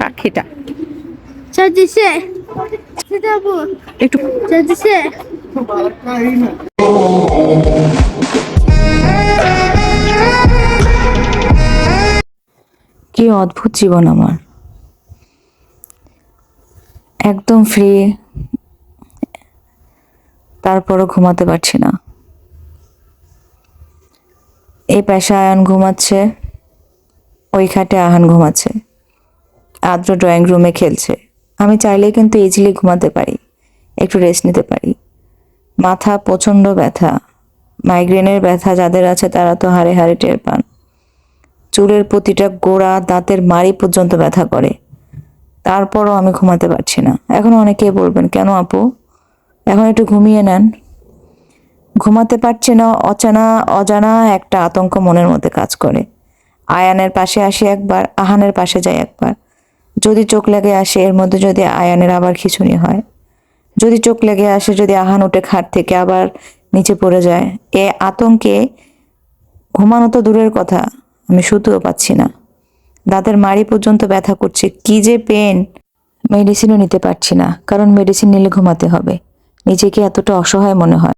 পাখিটা। চাচিছে একটু চাচিছে কি অদ্ভুত জীবন আমার। একদম ফ্রি তারপরও ঘুমাতে পারছি না। এই পেশা আয়ান ঘুমাচ্ছে ওই খাটে আহান ঘুমাচ্ছে। আদ্র ড্রয়িং রুমে খেলছে। আমি চাইলেই কিন্তু ইজিলি ঘুমাতে পারি, একটু রেস্ট নিতে পারি। মাথা প্রচণ্ড ব্যথা। মাইগ্রেনের ব্যথা যাদের আছে তারা তো হাড়ে হাড়ে টের পান। চুলের প্রতিটা গোড়া, দাঁতের মাড়ি পর্যন্ত ব্যথা করে। তারপরও আমি ঘুমাতে পারছি না। এখন অনেকে বলবেন, কেন আপু? এখন একটু ঘুমিয়ে নেন। ঘুমাতে পারছি না, অচানা, অজানা একটা আতঙ্ক মনের মধ্যে কাজ করে। আয়ানের পাশে আসি একবার, আহানের পাশে যাই একবার। যদি চোখ লেগে আসে, এর মধ্যে যদি আয়ানের আবার খিচুনি হয়। যদি চোখ লেগে আসে, যদি আহান উঠে খাট থেকে আবার নিচে পড়ে যায়। এ আতঙ্কে ঘুমানো তো দূরের কথা, আমি শুতেও পাচ্ছি না। দাঁতের মাড়ি পর্যন্ত ব্যথা করছে, কি যে পেন। মেডিসিনও নিতে পারছি না, কারণ মেডিসিন নিলে ঘুমাতে হবে। নিজেকে এতটা অসহায় মনে হয়।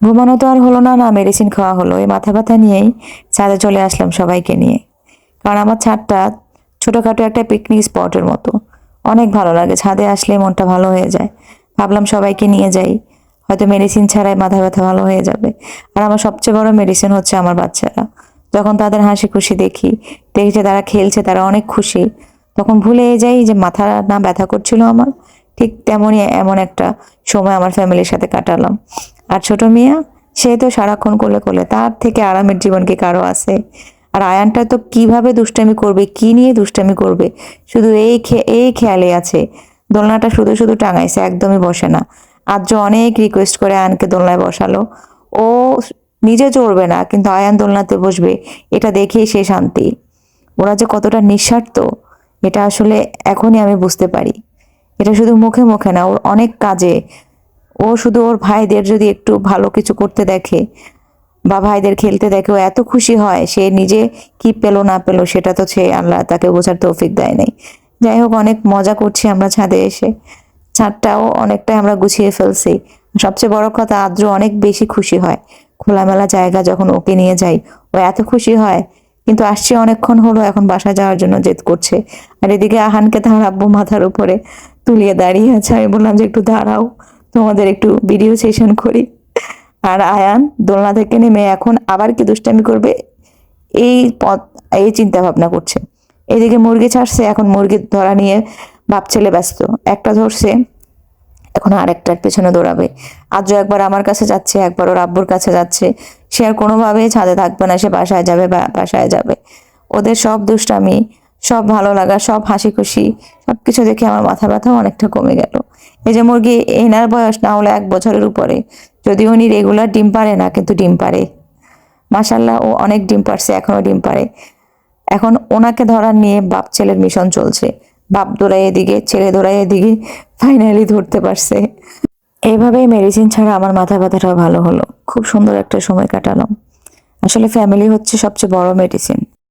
ঘুমানো তো আর হলো না না, মেডিসিন খাওয়া হলো। এই মাথা ব্যথা নিয়েই ছাদে চলে আসলাম সবাইকে নিয়ে। কারণ আমার ছাদটা ছোটোখাটো একটা পিকনিক স্পটের মতো। অনেক ভালো লাগে, ছাদে আসলে মনটা ভালো হয়ে যায়। ভাবলাম সবাইকে নিয়ে যাই। হয়তো মেডিসিন ছাড়াই মাথা ব্যথা ভালো হয়ে যাবে। আর আমার সবচেয়ে বড় মেডিসিন হচ্ছে আমার বাচ্চারা। যখন তাদের হাসি খুশি দেখি দেখি যে তারা খেলছে, তারা অনেক খুশি। তখন ভুলে যাই যে মাথা না ব্যথা করছিল আমার। ঠিক তেমনই এমন একটা সময় আমার ফ্যামিলির সাথে কাটালাম। আর ছোট মিয়া, সে তো সারাক্ষণ কোলে কোলে, তার থেকে আরামের জীবন কি কারও আছে? আর আয়ানটা তো কীভাবে দুষ্টামি করবে, কি নিয়ে দুষ্টামি করবে? শুধু এই এই খেয়ালে আছে। দোলনাটা শুধু শুধু টাঙাইছে, একদমই বসে না। আজ অনেক রিকোয়েস্ট করে আয়ানকে দোলনায় বসালো। ও নিজে চড়বে না, কিন্তু আয়ান দোলনাতে বসবে। এটা দেখেই সে শান্তি। ওরা যে কতটা নিঃস্বার্থ, এটা আসলে এখনই আমি বুঝতে পারি। এটা শুধু মুখে মুখে না, ওর অনেক কাজে। ও শুধু ওর ভাইদের যদি একটু ভালো কিছু করতে দেখে বা ভাইদের খেলতে দেখে ও এত খুশি হয়, সে নিজে কি পেল না পেল সেটা তো সে আল্লাহ তাকে বোঝার তৌফিক দেয় নাই। যাই হোক, অনেক মজা করছি আমরা ছাদে এসে। ছাদটাও অনেকটাই আমরা গুছিয়ে ফেলছি। সবচেয়ে বড় কথা, আদ্র অনেক বেশি খুশি হয়। খোলামেলা জায়গা যখন ওকে নিয়ে যাই, ও এত খুশি হয়। কিন্তু আসছে অনেকক্ষণ হলো, এখন বাসা যাওয়ার জন্য জেদ করছে। আর এদিকে আহানকে তার আব্বু মাথার উপরে তুলিয়ে দাঁড়িয়ে আছে। আমি বললাম যে, একটু দাঁড়াও, তোমাদের একটু ভিডিও সেশন করি। আর আয়ান, দোলনা থেকে নেমে এখন আবার কি দুষ্টামি করবে? এই পথ, এই চিন্তা ভাবনা করছে। এদিকে মুরগি ছাড়ছে, এখন মুরগি ধরা নিয়ে বাপ ছেলে ব্যস্ত। একটা ধরছে, এখন আরেকটার পেছনে দৌড়াবে। আজও একবার আমার কাছে যাচ্ছে, একবার ওর আব্বুর কাছে যাচ্ছে। সে আর কোনোভাবেই ছাদে থাকবে না, সে বাসায় যাবে বাসায় যাবে। ওদের সব দুষ্টামি, সব ভালো লাগা, সব হাসি খুশি সব কিছু দেখে আমার মাথা ব্যথাও অনেকটা কমে গেল। এই যে মুরগি, এনার বয়স না হলে এক বছরের উপরে। যদি উনি রেগুলার ডিম পারে না, কিন্তু ডিম পারে মাসাল্লাহ ও অনেক ডিম পারছে এখনও ডিম পারে এখন ওনাকে ধরার নিয়ে বাপ ছেলের মিশন চলছে। বাপ দৌড়ায় এদিকে, ছেলে দৌড়ায় এদিকে ফাইনালি ধরতে পারছে। এইভাবেই মেডিসিন ছাড়া আমার মাথা ব্যথাটাও ভালো হলো। খুব সুন্দর একটা সময় কাটালাম। আসলে ফ্যামিলি হচ্ছে সবচেয়ে বড় মেডিসিন